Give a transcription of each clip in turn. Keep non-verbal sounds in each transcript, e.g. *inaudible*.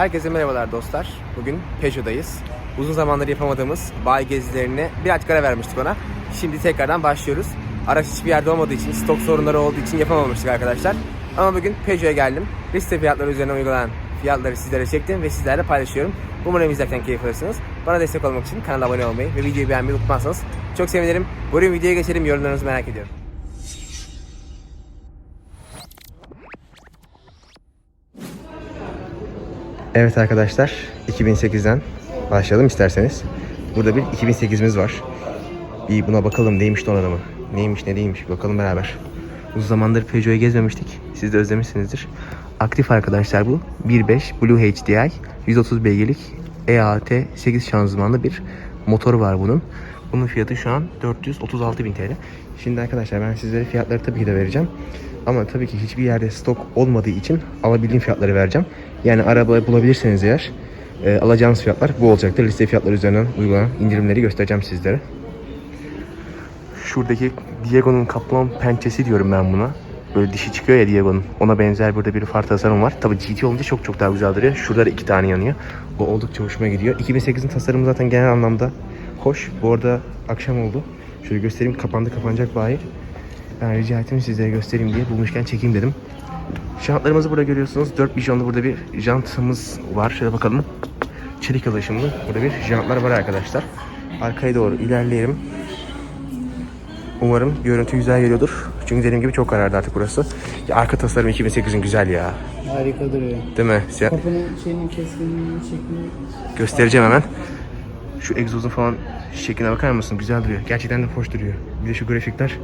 Herkese merhabalar dostlar. Bugün Peugeot'dayız. Uzun zamandır yapamadığımız bay gezilerine birazcık ara vermiştik ona. Şimdi tekrardan başlıyoruz. Araç hiçbir yerde olmadığı için, stok sorunları olduğu için yapamamıştık arkadaşlar. Ama bugün Peugeot'a geldim. Liste fiyatları üzerine uygulanan fiyatları sizlere çektim ve sizlerle paylaşıyorum. Umarım izlerken keyif alırsınız. Bana destek olmak için kanala abone olmayı ve videoyu beğenmeyi unutmazsanız çok sevinirim. Buyurun videoya geçelim. Yorumlarınızı merak ediyorum. Evet arkadaşlar 2008'den başlayalım isterseniz. Burada bir 2008'imiz var. Bir buna bakalım neymiş donanımı. Neymiş ne değilmiş bakalım beraber. Uzun zamandır Peugeot'u gezmemiştik. Siz de özlemişsinizdir. Aktif arkadaşlar bu. 1.5 Blue HDI 130 beygirlik EAT 8 şanzımanlı bir motoru var bunun. Bunun fiyatı şu an 436 bin TL. Şimdi arkadaşlar ben sizlere fiyatları tabii ki de vereceğim. Ama tabii ki hiçbir yerde stok olmadığı için alabildiğim fiyatları vereceğim. Yani araba bulabilirseniz eğer e, alacağınız fiyatlar bu olacaktır. Liste fiyatları üzerinden uygulanan indirimleri göstereceğim sizlere. Şuradaki Diego'nun kaplan pençesi diyorum ben buna. Böyle dişi çıkıyor ya Diego'nun. Ona benzer burada bir far tasarım var. Tabii GT olunca çok çok daha güzel duruyor. Şurada da iki tane yanıyor. Bu oldukça hoşuma gidiyor. 2008'in tasarımı zaten genel anlamda hoş. Bu arada akşam oldu. Şöyle göstereyim. Kapandı kapanacak bayi. Ben rica ettim sizlere göstereyim diye bulmuşken çekeyim dedim. Jantlarımızı burada görüyorsunuz. 4 bijonlu burada bir jantımız var. Şöyle bakalım. Çelik alaşımlı burada bir jantlar var arkadaşlar. Arkaya doğru ilerleyelim. Umarım görüntü güzel geliyordur. Çünkü dediğim gibi çok karardı artık burası. Ya arka tasarım 2008'in güzel ya. Harika duruyor. Değil mi? Kapının şeyinin keskinliğini şeklini Göstereceğim hemen. Şu egzozun falan şekline bakar mısın? Güzel duruyor. Gerçekten de hoş duruyor. Bir de şu grafikler.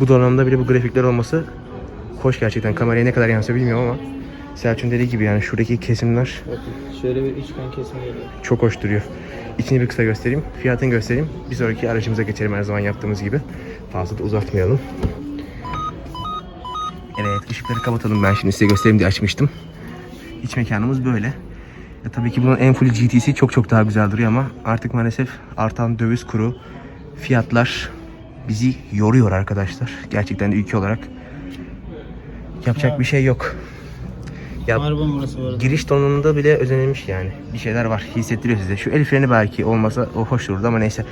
Bu donanımda bile bu grafikler olması hoş gerçekten. Kameraya ne kadar yansıyor bilmiyorum ama Selçuk'un dediği gibi yani şuradaki kesimler bakın şöyle bir üçgen kesme geliyor. çok hoş duruyor. İçini bir kısa göstereyim. Fiyatını göstereyim. Bir sonraki aracımıza geçelim her zaman yaptığımız gibi. Fazla da uzatmayalım. Evet ışıkları kapatalım ben şimdi size göstereyim diye açmıştım. İç mekanımız böyle. Ya tabii ki bunun en full GT'si çok çok daha güzel duruyor ama artık maalesef artan döviz kuru fiyatlar bizi yoruyor arkadaşlar. Gerçekten de ülke olarak yapacak bir şey yok. Ya Araba burası bu arada. Giriş donanımında bile özenilmiş yani. Bir şeyler var. Hissettiriyor size. Şu el freni belki olmasa o hoş dururdu ama neyse.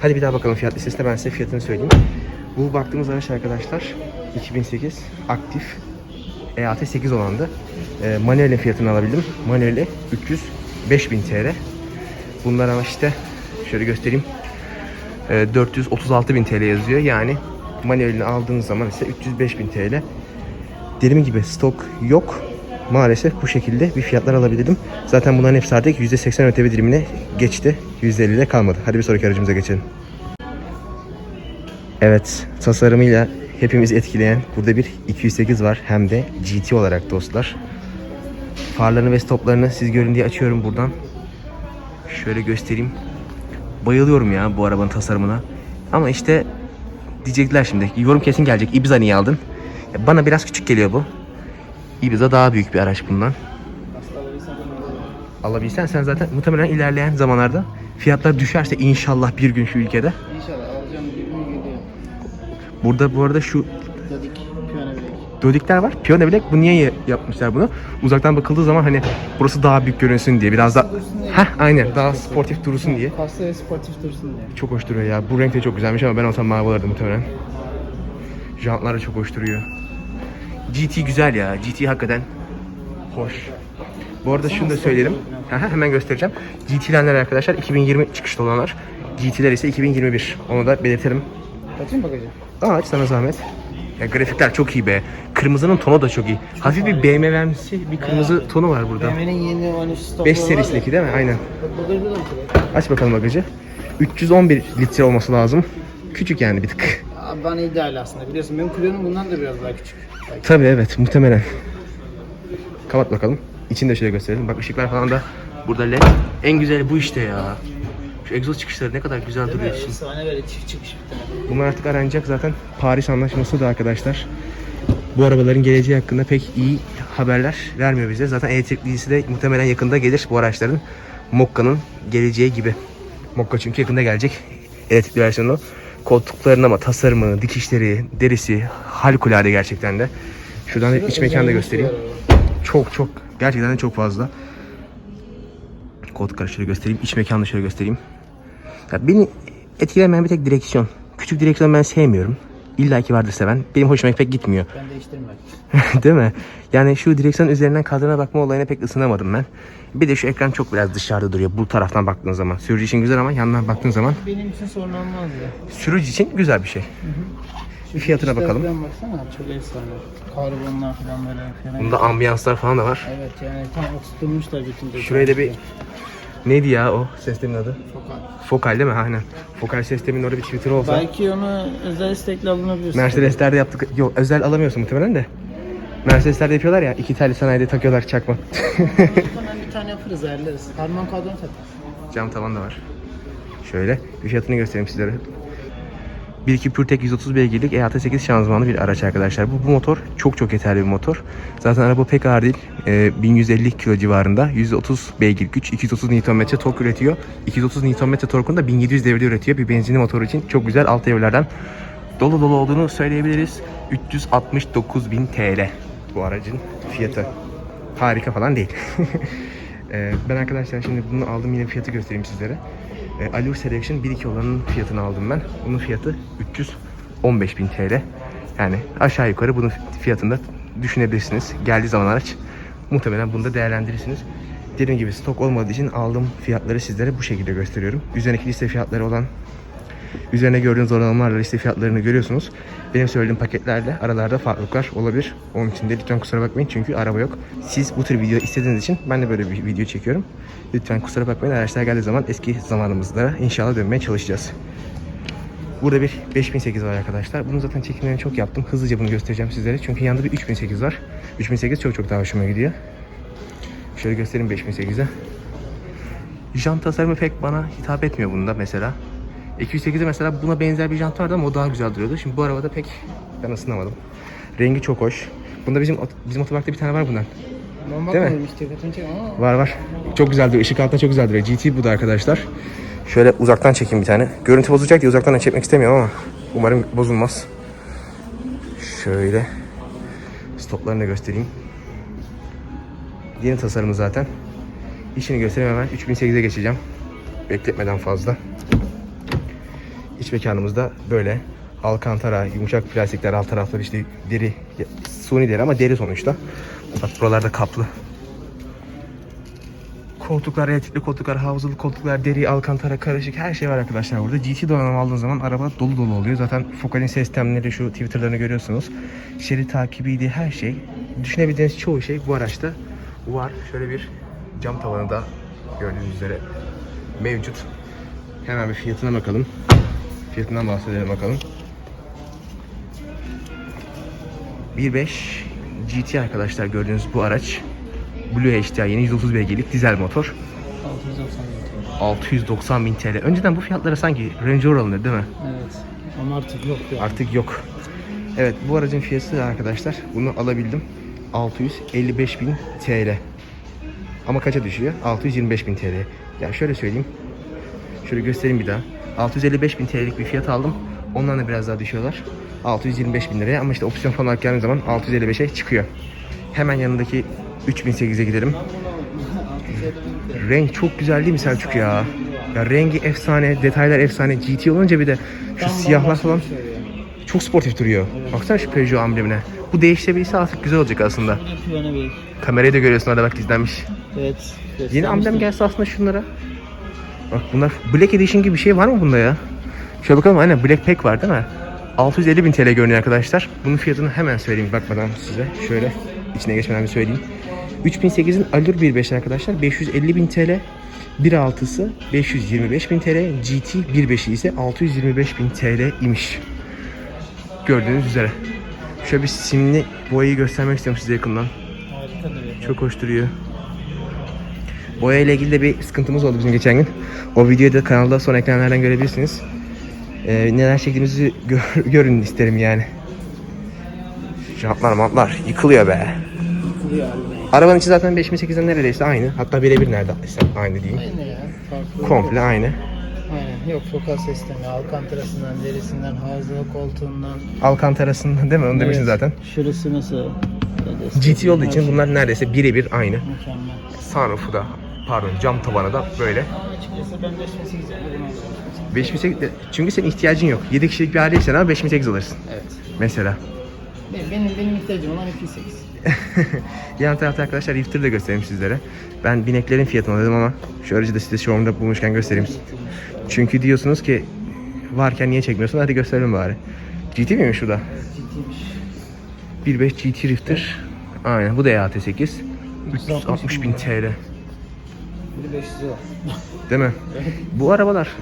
Hadi bir daha bakalım fiyat listesine ben size fiyatını söyleyeyim. Bu baktığımız araç arkadaşlar 2008 aktif EAT 8 olandı. E, manuelin fiyatını alabildim. Manueli 305 bin TL. Bunlar ama işte şöyle göstereyim. E, 436 bin TL yazıyor. Yani manuelini aldığınız zaman ise 305 bin TL. Dediğim gibi stok yok. Maalesef bu şekilde bir fiyatlar alabildim. Zaten bunların hepsi artık %80 ödeme dilimine geçti. %50'de kalmadı. Hadi bir sonraki aracımıza geçelim. Evet, tasarımıyla hepimizi etkileyen burada bir 208 var. Hem de GT olarak dostlar. Farlarını ve stoplarını siz görün diye açıyorum buradan. Şöyle göstereyim. Bayılıyorum ya bu arabanın tasarımına. Ama işte diyecekler şimdi. Yorum kesin gelecek. Ibiza niye aldın? Ya Bana biraz küçük geliyor bu. Ibiza daha büyük bir araç bundan. Alabilsen sen zaten muhtemelen ilerleyen zamanlarda fiyatlar düşerse inşallah bir gün şu ülkede. İnşallah alacağım bir gün geliyor. Burada bu arada şu Dedik piyano bilek. dodikler var. Piyano bilek. Bu niye ya- yapmışlar bunu? Uzaktan bakıldığı zaman hani burası daha büyük görünsün diye. Biraz da Heh aynen daha sportif dursun diye. Pasta ve sportif dursun diye. Çok hoş duruyor ya. Bu renk de çok güzelmiş ama ben olsam mavi alırdım muhtemelen. Jantlar da çok hoş duruyor. GT güzel ya. GT hakikaten hoş. Bu arada şunu da söyleyelim. Aha, hemen göstereceğim. GT'ler arkadaşlar 2020 çıkışlı olanlar. GT'ler ise 2021. Onu da belirtelim. Kaçın bagajı? Aa aç sana zahmet. Ya grafikler çok iyi be. Kırmızının tonu da çok iyi. Hafif bir BMW'msi bir kırmızı tonu var burada. BMW'nin yeni 13 stopları 5 serisindeki değil mi? Aynen. Da mı? Aç bakalım bagajı. 311 litre olması lazım. Küçük yani bir tık. Abi bana ideal aslında biliyorsun benim Clio'nun bundan da biraz daha küçük. Belki. Tabii evet muhtemelen. Kapat bakalım. İçini de şöyle gösterelim. Bak ışıklar falan da burada led. En güzeli bu işte ya. Şu egzoz çıkışları ne kadar güzel duruyor şimdi. Efsane böyle çift çıkış bir tane. Bunlar artık aranacak zaten. Paris Anlaşması da arkadaşlar. Bu arabaların geleceği hakkında pek iyi haberler vermiyor bize. Zaten elektriklisi de muhtemelen yakında gelir bu araçların. Mokka'nın geleceği gibi. Mokka çünkü yakında gelecek. Elektrikli versiyonu. Koltukların ama tasarımı, dikişleri, derisi harikulade gerçekten de. Şuradan da iç mekanı da göstereyim. Çok çok gerçekten de çok fazla. Koltukları şöyle göstereyim. İç mekanı şöyle göstereyim. Ya beni etkilemeyen bir tek direksiyon. Küçük direksiyon ben sevmiyorum. İlla ki vardır seven. Benim hoşuma pek gitmiyor. Ben değiştirmek. *laughs* Değil mi? Yani şu direksiyon üzerinden kadrona bakma olayına pek ısınamadım ben. Bir de şu ekran çok biraz dışarıda duruyor. Bu taraftan baktığın zaman. Sürücü için güzel ama yandan baktığın zaman Benim için sorun olmaz ya. sürücü için güzel bir şey. Bir fiyatına İşte bakalım. falan baksana çok efsane. Karbonlar falan böyle falan. Bunda ambiyanslar falan da var. Evet yani tam oturtmuşlar bütün. Şuraya da bir neydi ya o sistemin adı? Fokal. Fokal değil mi? Aynen. Fokal sistemin orada bir Twitter olsa. Belki onu özel istekle alınabilirsin. Mercedes'lerde yaptık. Yok özel alamıyorsun muhtemelen de. Mercedes'lerde yapıyorlar ya. iki tane sanayide takıyorlar çakma. *laughs* Hemen bir tane yaparız ayarlarız. Harman kadron satar. Cam tavan da var. Şöyle bir fiyatını göstereyim sizlere. 1.2 PureTech 130 beygirlik EAT8 şanzımanlı bir araç arkadaşlar. Bu, bu motor çok çok yeterli bir motor. Zaten araba pek ağır değil. Ee, 1150 kilo civarında. 130 beygir güç, 230 Nm tork üretiyor. 230 Nm torkunu da 1700 devirde üretiyor. Bir benzinli motor için çok güzel alt devirlerden dolu dolu olduğunu söyleyebiliriz. 369.000 TL bu aracın fiyatı. Harika falan değil. *laughs* Ee, ben arkadaşlar şimdi bunu aldım yine fiyatı göstereyim sizlere. Ee, Allure Selection 1.2 olanın fiyatını aldım ben. Bunun fiyatı 315.000 TL. Yani aşağı yukarı bunun fiyatında düşünebilirsiniz. Geldiği zaman araç muhtemelen bunu da değerlendirirsiniz. Dediğim gibi stok olmadığı için aldığım fiyatları sizlere bu şekilde gösteriyorum. Üzerindeki liste fiyatları olan Üzerine gördüğünüz oranlarla liste fiyatlarını görüyorsunuz. Benim söylediğim paketlerle aralarda farklılıklar olabilir. Onun için de lütfen kusura bakmayın çünkü araba yok. Siz bu tür video istediğiniz için ben de böyle bir video çekiyorum. Lütfen kusura bakmayın. Araçlar geldiği zaman eski zamanımızda inşallah dönmeye çalışacağız. Burada bir 5008 var arkadaşlar. Bunu zaten çekimlerini çok yaptım. Hızlıca bunu göstereceğim sizlere. Çünkü yanında bir 3008 var. 3008 çok çok daha hoşuma gidiyor. Şöyle göstereyim 5008'e. Jant tasarımı pek bana hitap etmiyor bunda mesela. 208'de mesela buna benzer bir jant vardı ama o daha güzel duruyordu. Şimdi bu arabada pek ben ısınamadım. Rengi çok hoş. Bunda bizim bizim otoparkta bir tane var bundan. Ben Değil mi? ama Var var. Çok güzel duruyor. Işık altında çok güzel duruyor. GT bu da arkadaşlar. Şöyle uzaktan çekeyim bir tane. Görüntü bozulacak diye uzaktan da çekmek istemiyorum ama umarım bozulmaz. Şöyle stoplarını da göstereyim. Yeni tasarımı zaten. İçini göstereyim hemen. 3008'e geçeceğim. Bekletmeden fazla. İç mekanımız da böyle. Alcantara, yumuşak plastikler, alt tarafları işte deri, suni deri ama deri sonuçta. Bak buralarda kaplı. Koltuklar, elektrikli koltuklar, havzalı koltuklar, deri, alkantara, karışık her şey var arkadaşlar burada. GT donanım aldığın zaman araba dolu dolu oluyor. Zaten Focal'in sistemleri şu Twitter'larını görüyorsunuz. Şerit takibiydi her şey. Düşünebildiğiniz çoğu şey bu araçta var. Şöyle bir cam tavanı da gördüğünüz üzere mevcut. Hemen bir fiyatına bakalım. Fiyatından bahsedelim bakalım. 1.5 GT arkadaşlar gördüğünüz bu araç. Blue HDI yeni 130 beygirlik dizel motor. 690 690 bin TL. Önceden bu fiyatlara sanki Range Rover alınır değil mi? Evet. Ama artık yok ya. Artık yok. Evet bu aracın fiyatı arkadaşlar bunu alabildim. 655 bin TL. Ama kaça düşüyor? 625 bin TL. Ya şöyle söyleyeyim. Şöyle göstereyim bir daha. 655 bin TL'lik bir fiyat aldım. Ondan da biraz daha düşüyorlar. 625 bin liraya ama işte opsiyon falan olarak geldiği zaman 655'e çıkıyor. Hemen yanındaki 3008'e gidelim. Renk çok güzel değil mi Selçuk ya? Ya rengi efsane, detaylar efsane. GT olunca bir de şu siyahlar falan şey çok sportif duruyor. Baksana şu Peugeot amblemine. Bu değiştirebilirse artık güzel olacak aslında. Kamerayı da görüyorsun orada bak gizlenmiş. Evet. Yeni amblem gelse aslında şunlara. Bak bunlar Black Edition gibi bir şey var mı bunda ya? Şöyle bakalım aynen Black Pack var değil mi? 650 bin TL görünüyor arkadaşlar. Bunun fiyatını hemen söyleyeyim bakmadan size. Şöyle içine geçmeden bir söyleyeyim. 3008'in Allure 1.5 arkadaşlar 550 bin TL. 1.6'sı 525 bin TL. GT 1.5'i ise 625 bin TL imiş. Gördüğünüz üzere. Şöyle bir simli boyayı göstermek istiyorum size yakından. Harika duruyor. Çok hoş duruyor. Boya ile ilgili de bir sıkıntımız oldu bizim geçen gün. O videoyu da kanalda son ekranlardan görebilirsiniz. Ee, neler çektiğimizi gör- *laughs* görün isterim yani. Jantlar mantlar yıkılıyor be. Abi. Arabanın içi zaten 5008'den neredeyse aynı. Hatta birebir neredeyse aynı diyeyim. Aynı ya. Farklı. Komple aynı. Aynen. Yok fokal sistemi, alkantarasından, derisinden, havzalı koltuğundan. Alcantara'sından değil mi? Onu demiştin Evet. zaten. Şurası nasıl? GT olduğu için bunlar neredeyse birebir aynı. Mükemmel. Sunroof'u da pardon cam tabanı da böyle. Açıkçası ben 5800 lira bunu alacağım. 5800 çünkü senin ihtiyacın yok. 7 kişilik bir aileysen ama 5800 alırsın Evet. mesela. Benim, benim, ihtiyacım olan 208. *laughs* Yan tarafta arkadaşlar Rifter'ı da göstereyim sizlere. Ben bineklerin fiyatını dedim ama şu aracı da size showroom'da bulmuşken göstereyim. Çünkü diyorsunuz ki varken niye çekmiyorsun? Hadi gösterelim bari. GT miymiş şu da? Ciddiymiş. 1.5 GT Rifter. Aynen bu da EAT8. 360 bin TL. Biri 500 lira. Değil mi? Bu arabalar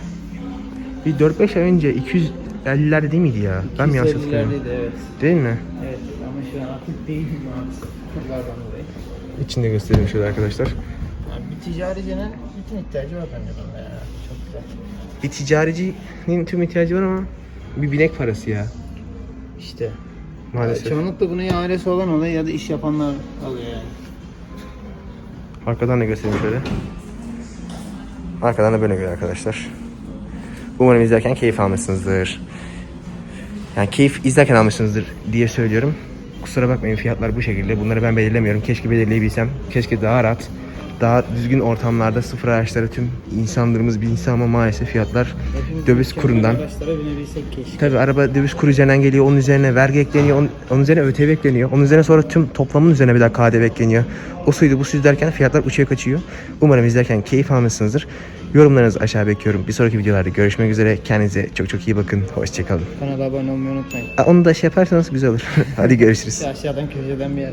bir 4-5 ay önce 250'lerde değil miydi ya? Ben mi yanlış hatırlıyorum? 250'lerdeydi, evet. Değil mi? Evet ama şu an aktif değil maalesef. Kurlardan dolayı. İçinde göstereyim şöyle arkadaşlar. Yani bir ticaricinin bütün ihtiyacı var bence bunda ya. Çok güzel. Bir ticaricinin tüm ihtiyacı var ama bir binek parası ya. İşte. Maalesef. Çoğunlukla bunu ya ailesi olan oluyor ya da iş yapanlar alıyor yani. Arkadan da göstereyim şöyle. Arkadan da böyle görüyor arkadaşlar. Umarım izlerken keyif almışsınızdır. Yani keyif izlerken almışsınızdır diye söylüyorum. Kusura bakmayın fiyatlar bu şekilde. Bunları ben belirlemiyorum. Keşke belirleyebilsem. Keşke daha rahat, daha düzgün ortamlarda sıfır araçları tüm insanlarımız bilse ama maalesef fiyatlar Hepimiz döviz kurundan. Araçlara. Tabi araba döviz kuru üzerinden geliyor. Onun üzerine vergi ekleniyor. Onun, onun üzerine ÖTV ekleniyor. Onun üzerine sonra tüm toplamın üzerine bir daha KDV ekleniyor. O suydu bu suydu derken fiyatlar uçuyor kaçıyor. Umarım izlerken keyif almışsınızdır. Yorumlarınızı aşağı bekliyorum. Bir sonraki videolarda görüşmek üzere. Kendinize çok çok iyi bakın. Hoşçakalın. Kanala abone olmayı unutmayın. Onu da şey yaparsanız güzel olur. *laughs* Hadi görüşürüz. Aşağıdan köşeden bir yer.